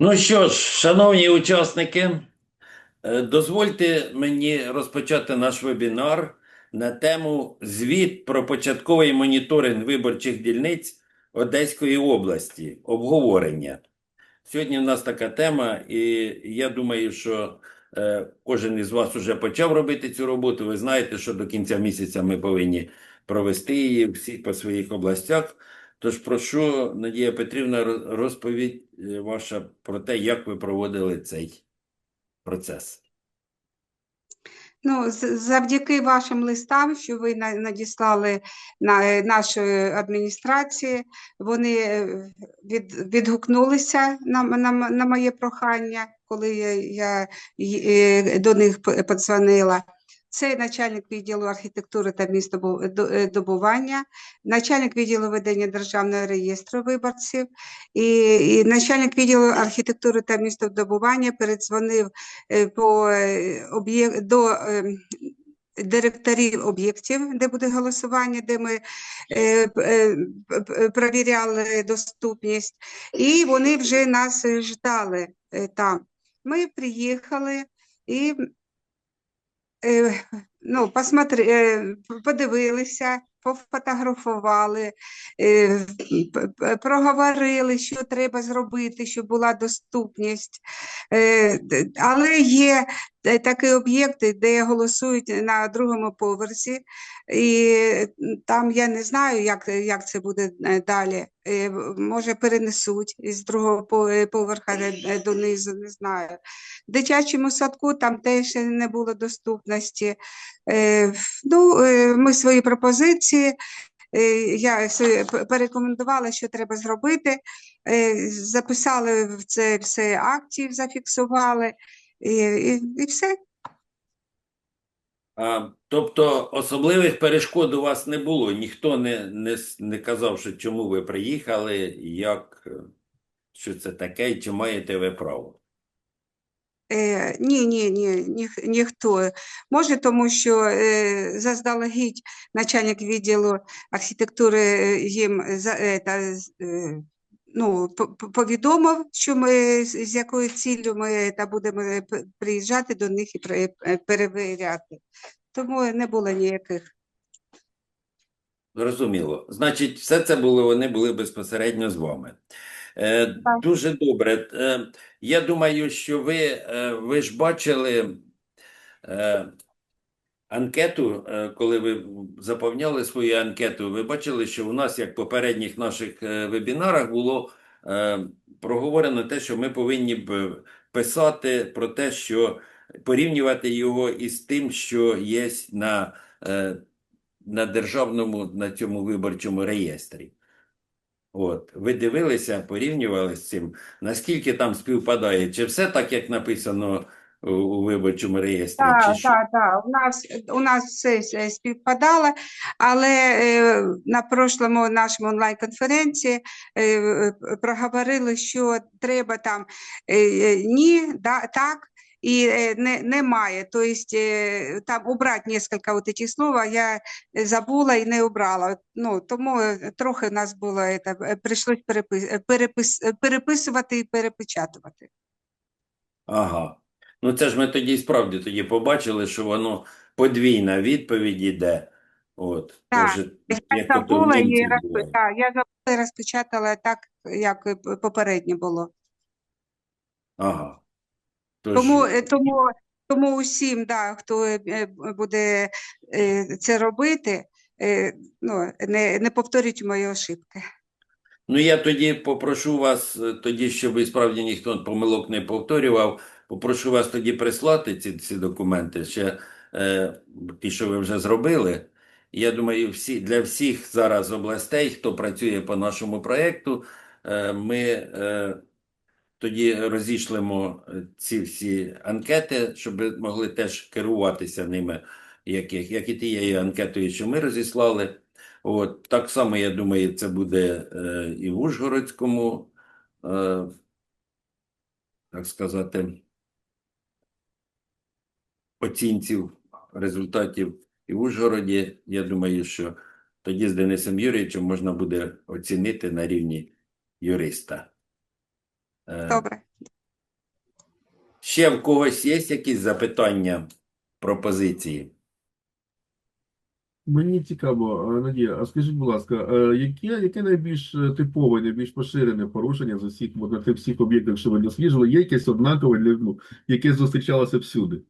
Ну що ж, шановні учасники, е, дозвольте мені розпочати наш вебінар на тему Звіт про початковий моніторинг виборчих дільниць Одеської області. Обговорення. Сьогодні в нас така тема, і я думаю, що е, кожен із вас вже почав робити цю роботу. Ви знаєте, що до кінця місяця ми повинні провести її всі по своїх областях. Тож прошу, Надія Петрівна, роз- розповідь е, ваша про те, як ви проводили цей процес. Ну, завдяки вашим листам, що ви надіслали на е, нашої адміністрації, вони е, від, відгукнулися на, на, на моє прохання, коли я, я до них подзвонила. Це начальник відділу архітектури та містобудування, начальник відділу ведення державного реєстру виборців і, і начальник відділу архітектури та містобудування передзвонив е, по е, об'єк- до ем, директорів об'єктів, де буде голосування, де ми е, е, п- п- доступність, і вони вже нас е, ждали е, там. Ми приїхали і е, ну, посмотри, е, подивилися, пофотографували, е, проговорили, що треба зробити, щоб була доступність. Е, Але є такі об'єкти, де голосують на другому поверсі, і там я не знаю, як, як це буде е, далі. Е, Може, перенесуть із другого е, поверха донизу, не знаю. В дитячому садку там теж не було доступності. Ну, ми свої пропозиції. Я порекомендувала, що треба зробити. Записали в це все актів, зафіксували, і, і, і все. А, тобто особливих перешкод у вас не було. Ніхто не, не, не казав, що чому ви приїхали, як, що це таке, і чи маєте ви право. Е, ні, ні, ні, ніх, ніхто. Може, тому що е, заздалегідь начальник відділу архітектури е, їм за, е, та, е, ну, по- по- повідомив, що ми з якою ціллю ми та будемо е, приїжджати до них і е, перевіряти. Тому не було ніяких. Зрозуміло. Значить, все це було, вони були безпосередньо з вами. Е, Так. дуже добре. Е, я думаю, що ви, е, ви ж бачили е, анкету, е, коли ви заповняли свою анкету, ви бачили, що у нас, як в попередніх наших е, вебінарах, було е, проговорено те, що ми повинні б писати про те, що порівнювати його із тим, що є на, на державному на цьому виборчому реєстрі. От, ви дивилися, порівнювали з цим, наскільки там співпадає, чи все так, як написано у, виборчому реєстрі, Так, що? так, так. У нас, у нас все співпадало, але е, на прошлому нашому онлайн-конференції е, е, проговорили, що треба там е, е, ні, да, так, і е, не, немає. Тобто е, там убрати кілька от этих слов, а я забула і не убрала. Ну, тому е, трохи в нас було, это, е, прийшлось перепис, е, перепис, е, переписувати і перепечатувати. Ага. Ну це ж ми тоді справді тоді побачили, що воно подвійна відповідь іде. От, Так, тож, Я забула і німців так, я забула розпечатала так, як і п- попереднє було. Ага. Тож, Тому, е, тому, тому усім, да, хто е, е, буде це робити, ну, не, не повторюйте мої ошибки. Ну, я тоді попрошу вас, тоді, щоб і справді ніхто помилок не повторював, попрошу вас тоді прислати ці, ці документи, ще е, ті, що ви вже зробили. Я думаю, всі, для всіх зараз областей, хто працює по нашому проєкту, е, ми е, тоді розійшлемо е, ці всі анкети, щоб могли теж керуватися ними, як, як і тією анкетою, що ми розіслали. От, так само, я думаю, це буде е, і в Ужгородському, е, так сказати, оцінців результатів і в Ужгороді. Я думаю, що тоді з Денисом Юрійовичем можна буде оцінити на рівні юриста. Е, Добре. Ще в когось є якісь запитання, пропозиції? Мені цікаво, е, Надія, а скажіть, будь ласка, е, яке, яке найбільш типове, найбільш поширене порушення з усіх, на тих всіх об'єктах, що ви досліджували, є якесь однакове, для, ну, яке зустрічалося всюди?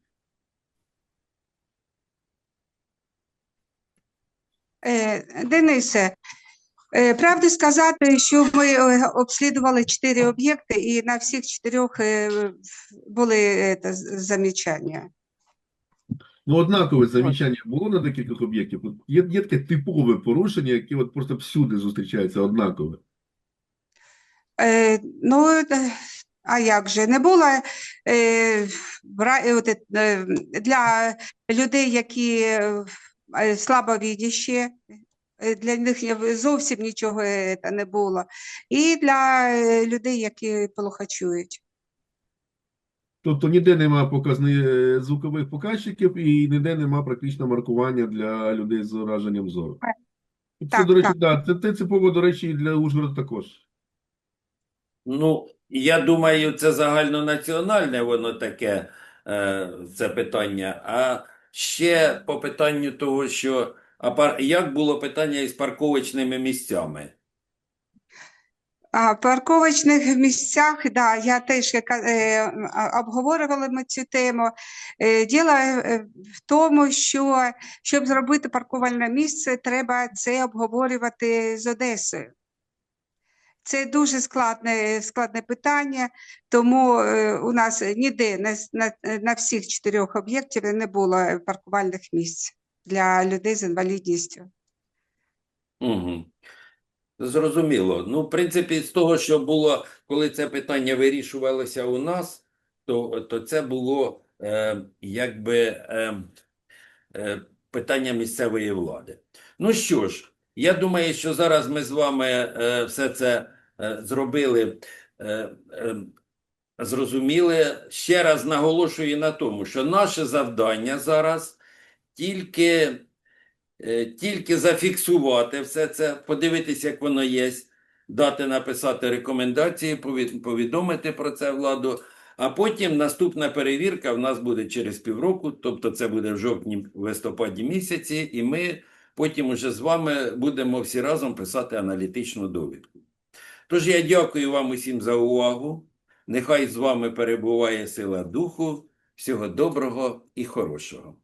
Денисе, е, правду сказати, що ми е, обслідували чотири об'єкти, і на всіх чотирьох е, були е, замічання. Ну, однакове замічання було на декількох об'єктів? Є, є таке типове порушення, яке от просто всюди зустрічається однакове. Е, ну, е, а як же? Не було е, е, е, для людей, які е, е, слабовідящі, е, для них зовсім нічого е, не було. І для е, людей, які плохо чують. Тобто ніде нема показни е, звукових показчиків і ніде нема практично маркування для людей з ураженням зору. Це, Так, до речі, так. да, це, це типово, до речі, і для Ужгорода також. Ну, я думаю, це загальнонаціональне воно таке, е, це питання. А ще по питанню того, що як було питання із парковочними місцями? А парковочних місцях, да, я теж яка- е, а- обговорювали ми цю тему. Е, Діло е, в тому, що щоб зробити паркувальне місце, треба це обговорювати з Одесою. Це дуже складне, складне питання, тому е, у нас ніде на, на, на всіх чотирьох об'єктів не було паркувальних місць для людей з інвалідністю. Угу. Зрозуміло. Ну, в принципі, з того, що було, коли це питання вирішувалося у нас, то, то це було е, якби е, е, питання місцевої влади. Ну що ж, я думаю, що зараз ми з вами е, все це зробили, е, е, зрозуміли. Ще раз наголошую на тому, що наше завдання зараз тільки е, тільки зафіксувати все це, подивитися, як воно є, дати написати рекомендації, повідомити про це владу. А потім наступна перевірка в нас буде через півроку, тобто це буде в жовтні-листопаді місяці, і ми потім уже з вами будемо всі разом писати аналітичну довідку. Тож я дякую вам усім за увагу. Нехай з вами перебуває сила духу. Всього доброго і хорошого.